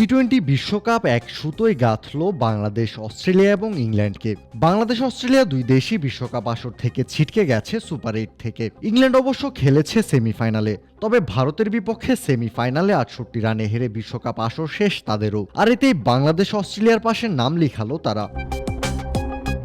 T twenty বিশ্বকাপ এক সুতোয় গাঁথল Bangladesh, Australia এবং ইংল্যান্ডকে। বাংলাদেশ, অস্ট্রেলিয়া দুই দেশই বিশ্বকাপ আসর থেকে ছিটকে গেছে সুপার এইট থেকে। ইংল্যান্ড অবশ্য খেলেছে সেমিফাইনালে, তবে ভারতের বিপক্ষে সেমিফাইনালে আটষট্টি রানে হেরে বিশ্বকাপ আসর শেষ তাদেরও। আর এতেই বাংলাদেশ, অস্ট্রেলিয়ার পাশে নাম লিখালো তারা।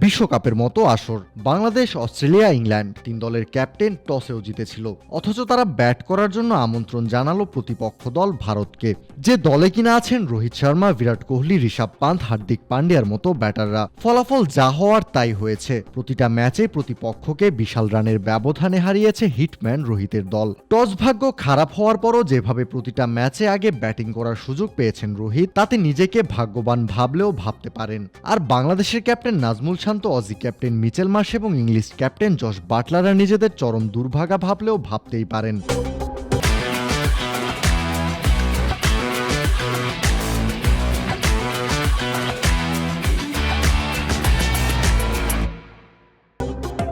বিশ্বকাপের মতো আসর। বাংলাদেশ, অস্ট্রেলিয়া, ইংল্যান্ড তিন দলের ক্যাপ্টেন টসেও জিতেছিল। অথচ তারা ব্যাট করার জন্য আমন্ত্রণ জানালো প্রতিপক্ষ দল ভারতকে। যে দলে কিনা আছেন রোহিত শর্মা, বিরাট কোহলি, ঋষভ পান্ত, হার্দিক পান্ডিয়ার মতো ব্যাটাররা। ফলাফল যা হওয়ার তাই হয়েছে। প্রতিটা ম্যাচে প্রতিপক্ষকে বিশাল রানের ব্যবধানে হারিয়েছে হিটম্যান রোহিতের দল। টস ভাগ্য খারাপ হওয়ার পরও যেভাবে প্রতিটা ম্যাচে আগে ব্যাটিং করার সুযোগ পেয়েছেন রোহিত, তাতে নিজেকে ভাগ্যবান ভাবলেও ভাবতে পারেন। আর বাংলাদেশের captain Najmul Shanto Aussie captain Mitchell Marsh এবং ইংলিশ ক্যাপ্টেন জশ বাটলারা নিজেদের চরম দুর্ভাগা ভাবলেও ভাবতেই পারেন।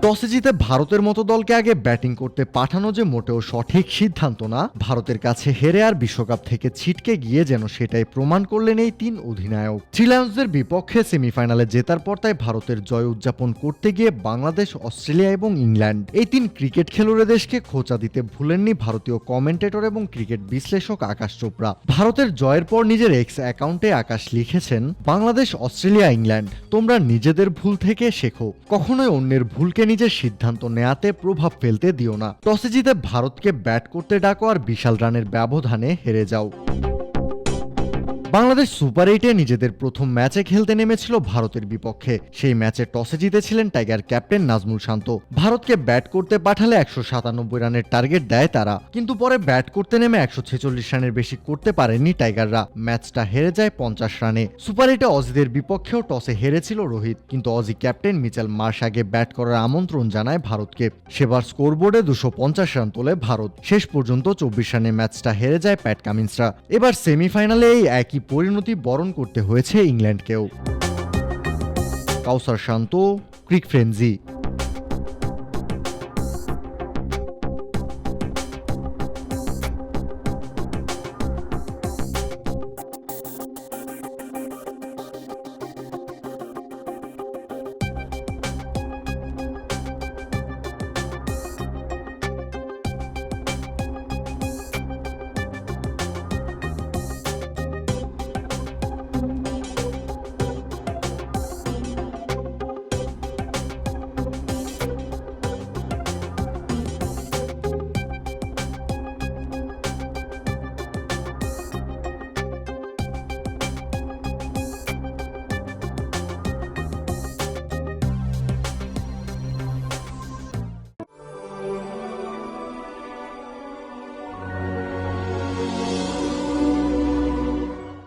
টসে জিতে ভারতের মতো দলকে আগে ব্যাটিং করতে পাঠানো যে মোটেও সঠিক সিদ্ধান্ত না, ভারতের কাছে হেরে আর বিশ্বকাপ থেকে ছিটকে গিয়ে যেন সেটাই প্রমাণ করলেন এই তিন অধিনায়ক। থ্রিলায়ন্সদের বিপক্ষে সেমিফাইনালে জেতার পর তাই ভারতের জয় উদযাপন করতে গিয়ে বাংলাদেশ, অস্ট্রেলিয়া এবং ইংল্যান্ড এই তিন ক্রিকেট খেলুড়ে দেশকে খোঁচা দিতে ভুলেননি ভারতীয় কমেন্টেটর এবং ক্রিকেট বিশ্লেষক আকাশ চোপড়া। ভারতের জয়ের পর নিজের এক্স অ্যাকাউন্টে আকাশ লিখেছেন, বাংলাদেশ, অস্ট্রেলিয়া, ইংল্যান্ড, তোমরা নিজেদের ভুল থেকে শেখো, কখনোই অন্যের ভুলকে নিজের সিদ্ধান্ত নেয়াতে প্রভাব ফেলতে দিও না। টসে জিতে ভারতকে ব্যাট করতে ডাকো আর বিশাল রানের ব্যবধানে হেরে যাও। বাংলাদেশ সুপার এইটে নিজেদের প্রথম ম্যাচে খেলতে নেমেছিল ভারতের বিপক্ষে। সেই ম্যাচে টসে জিতেছিলেন টাইগার ক্যাপ্টেন নাজমুল শান্ত। ভারতকে ব্যাট করতে পাঠালে একশো সাতানব্বই রানের টার্গেট দেয় তারা। কিন্তু পরে ব্যাট করতে নেমে একশো ছেচল্লিশ রানের বেশি করতে পারেননি টাইগাররা। ম্যাচটা হেরে যায় পঞ্চাশ রানে। সুপার এইটে অজিদের বিপক্ষেও টসে হেরেছিল রোহিত। কিন্তু অজি ক্যাপ্টেন মিচেল মার্শ আগে ব্যাট করার আমন্ত্রণ জানায় ভারতকে। সেবার স্কোরবোর্ডে দুশো পঞ্চাশ রান তোলে ভারত। শেষ পর্যন্ত চব্বিশ রানে ম্যাচটা হেরে যায় প্যাট কামিন্সরা। এবার সেমিফাইনালে এই একই পরিণতি বরণ করতে হয়েছে ইংল্যান্ডকেও। কাউসার শান্ত ক্রিক ফ্রেন্জি